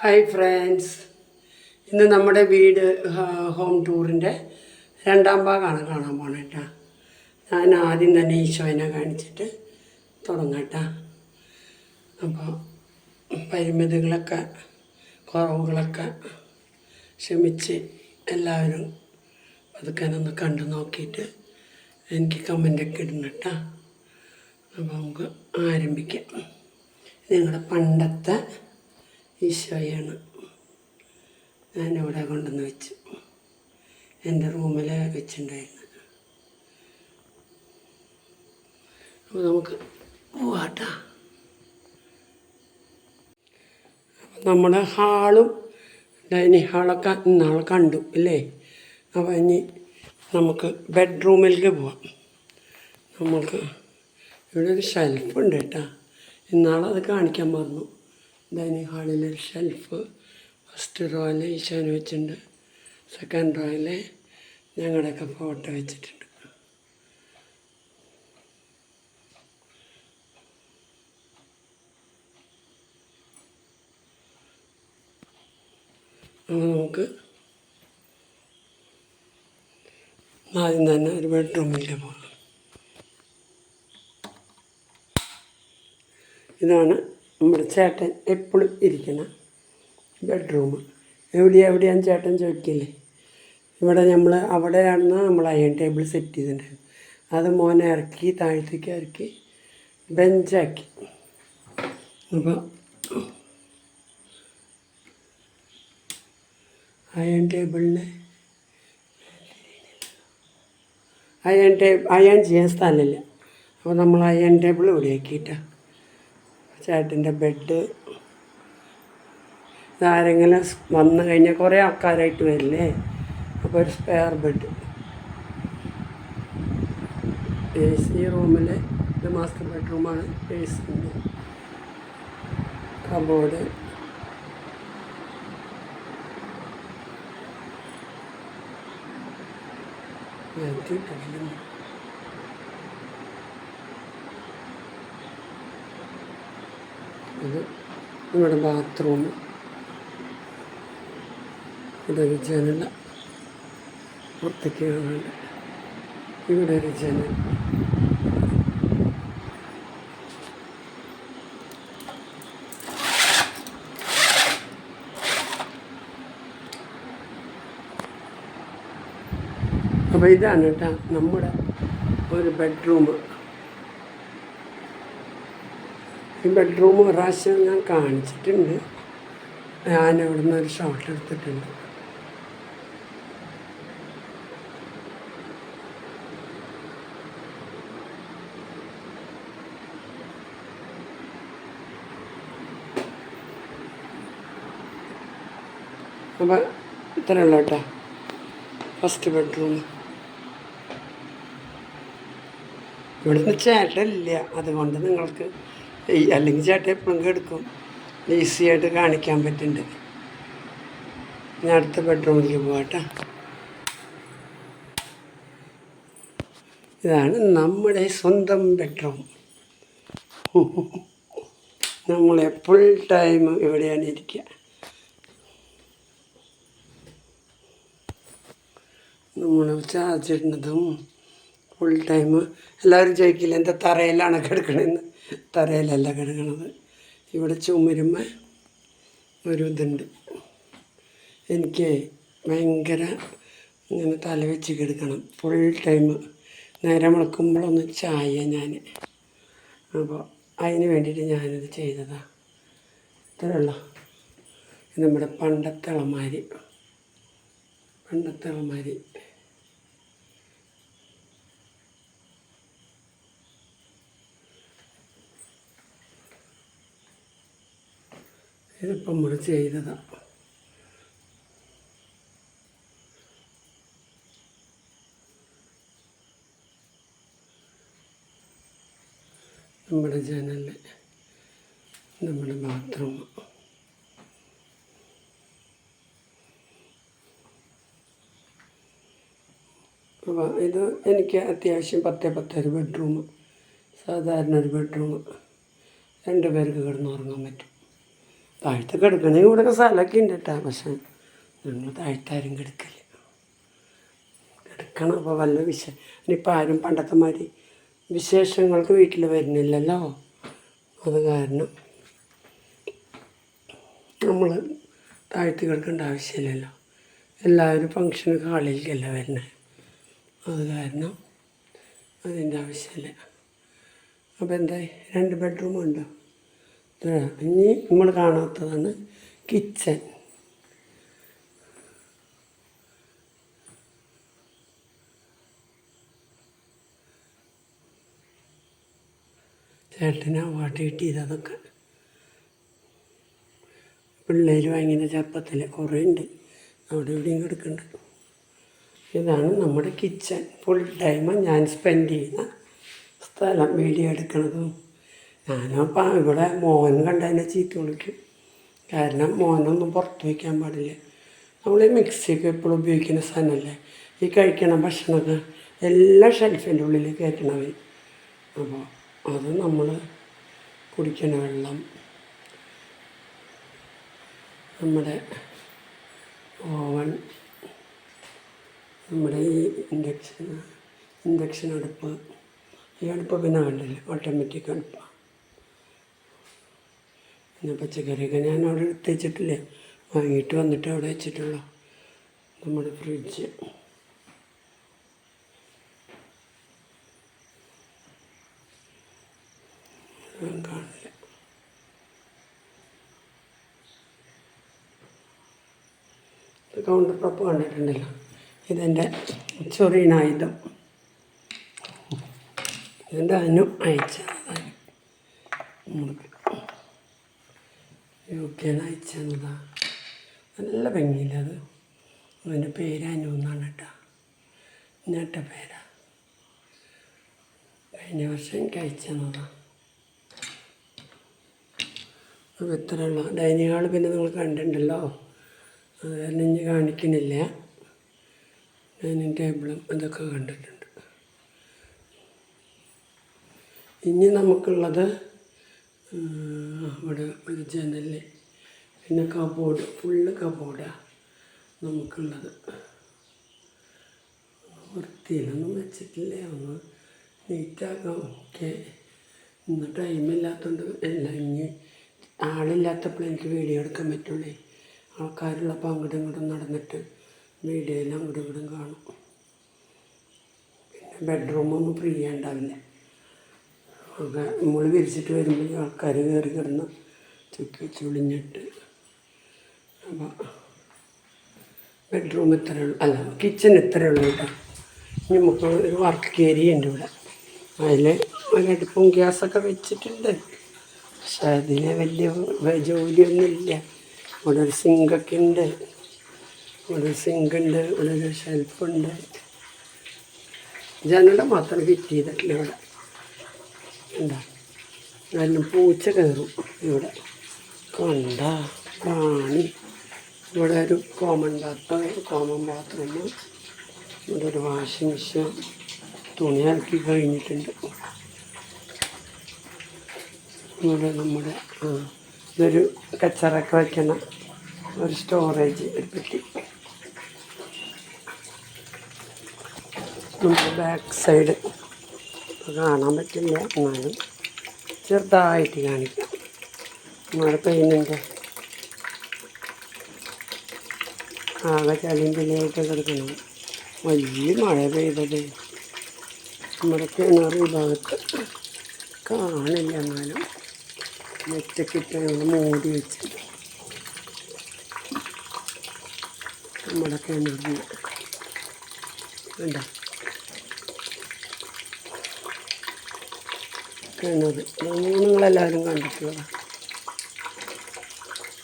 Hi friends ഇന്ന് നമ്മുടെ വീട് ഹോം ടൂറിന്റെ രണ്ടാം ഭാഗമാണ് കാണാൻ പോണത് കേട്ടോ ഞാൻ ആദ്യം തന്നെ ഈശോനെ കാണിച്ചിട്ട് തുടങ്ങട്ടാ അപ്പോൾ പരിമിതികളൊക്കെ കുറവുകളൊക്കെ ക്ഷമിച്ച് എല്ലാവരും പതുക്കാനൊന്ന് കണ്ടു നോക്കിയിട്ട് എനിക്ക് കമന്റൊക്കെ ഇടണം കേട്ടോ അപ്പോൾ നമുക്ക് ആരംഭിക്കാം. നിങ്ങളുടെ പണ്ടത്തെ ഈശോയാണ് ഞാനിവിടെ കൊണ്ടുവന്ന് വെച്ചു. എന്റെ റൂമിൽ വെച്ചിട്ടുണ്ടായിരുന്നു. അപ്പോൾ നമുക്ക് പോവാട്ടാ. അപ്പം നമ്മുടെ ഹാളും ഡൈനിങ് ഹാളൊക്കെ ഇന്നാൾ കണ്ടു അല്ലേ അപ്പോൾ ഇനി നമുക്ക് ബെഡ്റൂമിലേക്ക് പോവാം. നമുക്ക് ഇവിടെ ഒരു ഷെൽഫ് ഉണ്ട് കേട്ടോ. ഇന്നാളത് കാണിക്കാൻ മറന്നു. ഡൈനിങ് ഹാളിലൊരു ഷെൽഫ് ഫസ്റ്റ് റോയിൽ ഈശാന് വെച്ചിട്ടുണ്ട്. സെക്കൻഡ് റോയിൽ ഞങ്ങളുടെയൊക്കെ ഫോട്ടോ വെച്ചിട്ടുണ്ട്. നമുക്ക് ആദ്യം തന്നെ ഒരു ബെഡ്റൂമിലേക്ക് പോകാം. ഇതാണ് നമ്മുടെ ചേട്ടൻ എപ്പോഴും ഇരിക്കുന്ന ബെഡ്റൂം. എവിടെയാ എവിടെയാണ് ചേട്ടൻ ചോദിക്കില്ലേ? ഇവിടെ നമ്മൾ അവിടെയാണെന്ന് നമ്മൾ അയൺ ടേബിൾ സെറ്റ് ചെയ്തിട്ടുണ്ടായിരുന്നു അത് മോനെ ഇറക്കി താഴത്തേക്ക് ഇറക്കി ബെഞ്ചാക്കി അപ്പോൾ അയൺ ടേബിളിന് അയൺ ടേബിൾ അയൺ ചെയ്യാൻ സ്ഥലമില്ല. അപ്പോൾ നമ്മൾ അയൺ ടേബിൾ ഇവിടെ ആക്കിയിട്ടാണ് ചേട്ടന്റെ ബെഡ് ഇതാരെങ്കിലും വന്നു കഴിഞ്ഞാൽ കുറേ ആൾക്കാരായിട്ട് വരില്ലേ? അപ്പോൾ ഒരു സ്പെയർ ബെഡ് എ സി റൂമിൽ ഇത് മാസ്റ്റർ ബെഡ്റൂമാണ് എ സിന്റെ. കബോർഡ് ഞാൻ മാറ്റിയിട്ടില്ല ഇത് നമ്മുടെ ബാത്റൂം. ഒരു ജനല പുറത്തേക്ക് ഇവിടെ ഒരു ജനൽ. അപ്പോൾ ഇതാണ് കേട്ടോ നമ്മുടെ ഒരു ബെഡ്റൂം. ഈ ബെഡ്റൂം പ്രാവശ്യം ഞാൻ കാണിച്ചിട്ടുണ്ട്. ഞാൻ ഇവിടുന്ന് ഒരു ഷോട്ട് എടുത്തിട്ടുണ്ട്. അപ്പം ഇത്രയുള്ള കേട്ടോ. ഫസ്റ്റ് ബെഡ്റൂം ഇവിടുന്ന് ചേട്ടല്ല അതുകൊണ്ട് നിങ്ങൾക്ക് അല്ലെങ്കിൽ ചേട്ടൻ എപ്പോഴും എടുക്കും ഈസി ആയിട്ട് കാണിക്കാൻ പറ്റുന്നുണ്ട് ഞാൻ അടുത്ത ബെഡ്റൂമിലേക്ക് പോകട്ടെ ഇതാണ് നമ്മുടെ സ്വന്തം ബെഡ്റൂം നമ്മൾ ഫുൾ ടൈം ഇവിടെയാണ് ഇരിക്കുക നമ്മൾ ചാർജ് ഇടുന്നതും ഫുൾ ടൈം എല്ലാവരും ചോദിക്കില്ല എന്താ തറയിലാണ് കിടക്കണമെന്ന് തറയിലല്ല കിടക്കണത് ഇവിടെ ചുമരുമ്മ ഒരു ഇതുണ്ട്. എനിക്ക് ഭയങ്കര ഇങ്ങനെ തല വെച്ച് കിടക്കണം. ഫുൾ ടൈം നേരം വിളക്കുമ്പോഴൊന്ന് ചായ ഞാൻ അപ്പോൾ അതിന് വേണ്ടിയിട്ട് ഞാനിത് ചെയ്തതാണ് ഇത്രയുള്ള ഇത് നമ്മുടെ പണ്ടത്തെ അളമാരി പണ്ടത്തെ അളമാരി ഇതിപ്പം നമ്മൾ ചെയ്തതാണ് നമ്മുടെ ജനൽ നമ്മുടെ ബാത്റൂം. അപ്പോൾ ഇത് എനിക്ക് അത്യാവശ്യം പത്തേ പത്തൊരു ബെഡ്റൂം സാധാരണ ഒരു ബെഡ്റൂം. രണ്ട് പേർക്ക് കിടന്നുറങ്ങാൻ പറ്റും. താഴത്ത് കിടക്കണമെങ്കിൽ ഇവിടെ സ്ഥലമൊക്കെ ഉണ്ട് കേട്ടോ. പക്ഷെ ഞങ്ങൾ താഴ്ത്താരും കിടക്കില്ല കിടക്കണം. അപ്പോൾ വല്ല വിശ ഇനിയിപ്പോൾ ആരും പണ്ടത്തെ മാതിരി വിശേഷങ്ങൾക്ക് വീട്ടിൽ വരുന്നില്ലല്ലോ. അത് കാരണം നമ്മൾ താഴ്ത്തി കിടക്കേണ്ട ആവശ്യമില്ലല്ലോ. എല്ലാവരും ഫങ്ഷന് ഹാളിലേക്കല്ല വരുന്നത് അത് കാരണം അതിന്റെ ആവശ്യമില്ല. അപ്പോൾ എന്തായി? രണ്ട് ബെഡ്റൂം ഉണ്ടോ ഇതാ, ഇനി നമ്മൾ കാണാത്തതാണ് കിച്ചൺ ചേട്ടന് അവാർഡ് കിട്ടിയത് അതൊക്കെ. പിള്ളേർ വാങ്ങിയ ചെറുപ്പത്തിൽ കുറേ ഉണ്ട്. അവിടെ ഇവിടെയും കിടക്കുന്നുണ്ട്. ഇതാണ് നമ്മുടെ കിച്ചൺ ഫുൾ ടൈം ഞാൻ സ്പെൻഡ് ചെയ്യുന്ന സ്ഥലം. വീഡിയോ എടുക്കണതും ഞാനപ്പോൾ ഇവിടെ മോൻ കണ്ടതിനെ ചീത്ത വിളിക്കും. കാരണം മോനൊന്നും പുറത്ത് വയ്ക്കാൻ പാടില്ല. നമ്മൾ ഈ മിക്സിയൊക്കെ എപ്പോഴും ഉപയോഗിക്കുന്ന സാധനമല്ലേ ഈ കഴിക്കണ ഭക്ഷണമൊക്കെ എല്ലാ ഷെൽഫിന്റെ ഉള്ളിൽ കയറ്റണവർ അപ്പോൾ അത് നമ്മൾ കുടിക്കണ വെള്ളം. നമ്മുടെ ഓവൻ നമ്മുടെ ഈ ഇൻഡക്ഷൻ ഇൻഡക്ഷൻ അടുപ്പ്. ഈ അടുപ്പ് പിന്നെ കണ്ടില്ല ഓട്ടോമാറ്റിക് അടുപ്പാണ് പിന്നെ പച്ചക്കറിയൊക്കെ ഞാൻ അവിടെ എടുത്ത് വെച്ചിട്ടില്ലേ? വാങ്ങിയിട്ട് വന്നിട്ട് അവിടെ വെച്ചിട്ടുള്ളൂ. നമ്മുടെ ഫ്രിഡ്ജ് കാണില്ല. കൗണ്ടർ ടോപ്പ് കണ്ടിട്ടുണ്ടല്ലോ. ഇതെന്റെ ചൊറിയനായുധം ഇതെന്റെ അനു അയച്ചതാണ്. നമുക്ക് കെന്ന് അയച്ചു നല്ല ഭംഗിയില്ല അത്. അതിന്റെ പേര് അനു എന്നാണ് കേട്ടോ ഞെട്ട പേരാ. കഴിഞ്ഞ വർഷം എനിക്ക് അയച്ചു ഇത്ര ഇത്രയുള്ള ഡൈനിങ് ഹാൾ പിന്നെ നിങ്ങൾ കണ്ടിട്ടുണ്ടല്ലോ. അത് കാരണം ഇനി കാണിക്കണില്ല. ഡൈനിങ് ടേബിളും അതൊക്കെ കണ്ടിട്ടുണ്ട്. ഇനി നമുക്കുള്ളത് ഇവിടെ ഒരു ജനൽ പിന്നെ കബോർഡ് ഫുള്ള് കബോർഡാണ് നമുക്കുള്ളത്. വൃത്തിയിലൊന്നും വെച്ചിട്ടില്ല. ഒന്ന് നീറ്റാക്കാം ഓക്കെ ഇന്ന് ടൈമില്ലാത്തതുകൊണ്ട് എല്ലാം ഇനി ആളില്ലാത്തപ്പോൾ എനിക്ക് വീഡിയോ എടുക്കാൻ പറ്റുള്ളേ. ആൾക്കാരുള്ളപ്പോൾ അങ്ങോട്ടും ഇങ്ങോട്ടും നടന്നിട്ട് വീഡിയോ എല്ലാം അങ്ങോട്ടും ഇങ്ങോട്ടും കാണും. പിന്നെ ബെഡ്റൂമൊന്നും ഫ്രീ ഉണ്ടാവില്ല. നമ്മൾ വിരിച്ചിട്ട് വരുമ്പോൾ ആൾക്കാർ കയറി കിടന്ന് ചുക്കി ചുളിഞ്ഞിട്ട് ബെഡ്റൂം ഇത്ര അല്ല കിച്ചൺ ഇത്ര ഉള്ളൂ കേട്ടോ. ഇനി നമുക്ക് ഒരു വർക്ക് ഏരിയ ഉണ്ട് ഇവിടെ അതിൽ ഒരടുപ്പും ഗ്യാസൊക്കെ വെച്ചിട്ടുണ്ട്. പക്ഷെ അതിന് വലിയ ജോലിയൊന്നുമില്ല ഇവിടെ ഒരു സിങ്കൊക്കെ ഉണ്ട്. ഇവിടെ ഒരു സിങ്ക് ഉണ്ട് ഇവിടെ ഒരു ഷെൽഫുണ്ട് ജനല മാത്രം ഫിറ്റ് ചെയ്തിട്ടില്ല ഇവിടെ. എന്താ? നല്ല പൂച്ച കയറും ഇവിടെ. കണ്ട പ്രാണി ഇവിടെ ഒരു കോമൺ ബാത്ത് കോമൺ ബാത്റൂം ഇവിടെ ഒരു വാഷിംഗ് മെഷീൻ തുണി അലക്കി കഴിഞ്ഞിട്ടുണ്ട്. ഇവിടെ നമ്മുടെ ഇതൊരു കച്ചറൊക്കെ വയ്ക്കുന്ന ഒരു സ്റ്റോറേജ് ഒരു പെട്ടി. നമ്മുടെ ബാക്ക് സൈഡ് കാണാൻ പറ്റില്ല എന്നാലും ചെറുതായിട്ട് കാണിക്കാം. നമ്മുടെ പെയിനിന്റെ ആകെ ചളിയും പിന്നെയായിട്ട് കിടക്കണം വലിയ മഴ പെയ്തത്. നമ്മുടെ കിണർ ഭാഗത്ത് കാണില്ല എന്നാലും ഞങ്ങൾ മൂടി വെച്ച് നമ്മുടെ കിണറിന് ഉണ്ടോ കിണർ. നിങ്ങളെല്ലാവരും കണ്ടിട്ടുള്ളതാണ്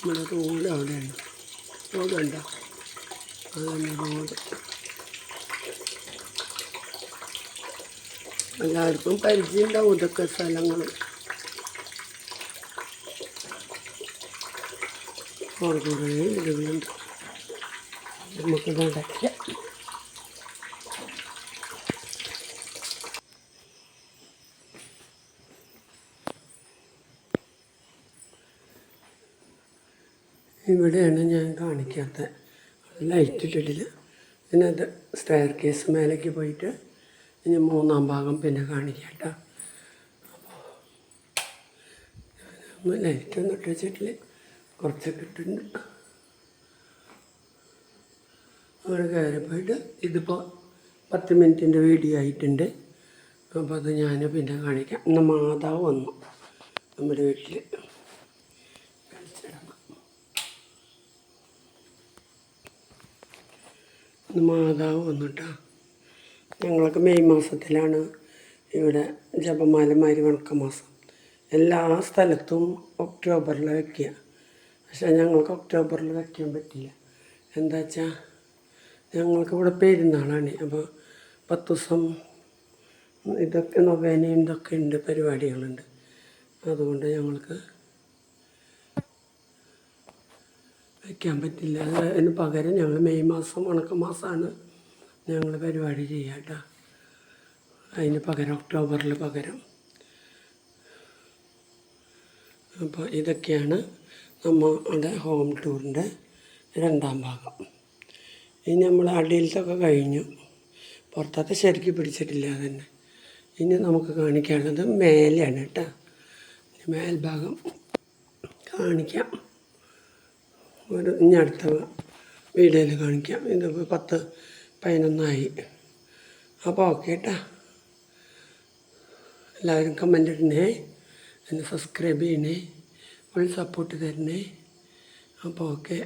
നമ്മുടെ റോഡ് അവിടെയാണ്. റോഡ് ഉണ്ടോ അതന്നെ റോഡ്. എല്ലാവർക്കും പരിചയമുണ്ടാവും ഇതൊക്കെ സ്ഥലങ്ങൾ കുറേ കുറേ വീടുകളുണ്ട്. നമുക്ക് നടക്കില്ല ഇവിടെയാണ് ഞാൻ കാണിക്കാത്ത. ലൈറ്റ് ഇട്ടിട്ടില്ല പിന്നെ അത് സ്റ്റെയർ കേസ് മേലേക്ക് പോയിട്ട് ഇനി മൂന്നാം ഭാഗം പിന്നെ കാണിക്കാം കേട്ടോ. അപ്പോൾ ലൈറ്റ് ഒന്നും ഇട്ട് വെച്ചിട്ടില്ല? കുറച്ചൊക്കെ ഇട്ടിട്ടുണ്ട്. അവിടെ കയറി പോയിട്ട് ഇതിപ്പോൾ പത്ത് മിനിറ്റിന്റെ വീഡിയോ ആയിട്ടുണ്ട്. അപ്പോൾ അത് ഞാൻ പിന്നെ കാണിക്കാം. ഇന്ന് മാതാവ് വന്നു നമ്മുടെ വീട്ടിൽ കളിച്ചിടണം ഇന്ന് മാതാവ് വന്നിട്ടാ. ഞങ്ങളൊക്കെ മെയ് മാസത്തിലാണ് ഇവിടെ ജപമാലമാരി വണക്ക മാസം എല്ലാ സ്ഥലത്തും ഒക്ടോബറിൽ വയ്ക്കുക പക്ഷേ ഞങ്ങൾക്ക് ഒക്ടോബറിൽ വയ്ക്കാൻ പറ്റില്ല. എന്താ വെച്ചാൽ ഞങ്ങൾക്ക് ഇവിടെ പെരുന്നാളാണ്. അപ്പോൾ പത്ത് ദിവസം ഇതൊക്കെ നൊവേനയും ഇതൊക്കെ ഉണ്ട് പരിപാടികളുണ്ട്. അതുകൊണ്ട് ഞങ്ങൾക്ക് വയ്ക്കാൻ പറ്റില്ല. അത് അതിന് പകരം ഞങ്ങൾ മെയ് മാസം ഉണക്ക മാസമാണ് ഞങ്ങൾ പരിപാടി ചെയ്യുക കേട്ടോ. അതിന് പകരം ഒക്ടോബറിൽ പകരം. അപ്പോൾ ഇതൊക്കെയാണ് നമ്മുടെ ഹോം ടൂറിന്റെ രണ്ടാം ഭാഗം. ഇനി നമ്മൾ അടിയിലത്തൊക്കെ കഴിഞ്ഞു. പുറത്തത്തെ ശരിക്കും പിടിച്ചിട്ടില്ല തന്നെ ഇനി നമുക്ക് കാണിക്കാനുള്ളത് മേലെയാണ് കേട്ടോ. മേൽഭാഗം കാണിക്കാം. ഒരു ഇനി അടുത്ത വീഡിയോയിൽ കാണിക്കാം. ഇതിപ്പോൾ പത്ത് പതിനൊന്നായി. അപ്പോൾ ഓക്കെ കേട്ടോ എല്ലാവരും കമന്റ് ഇടണേ. എന്നെ സബ്സ്ക്രൈബ് ചെയ്യണേ. ഫുൾ സപ്പോർട്ട് തരണേ. അപ്പോൾ ഓക്കെ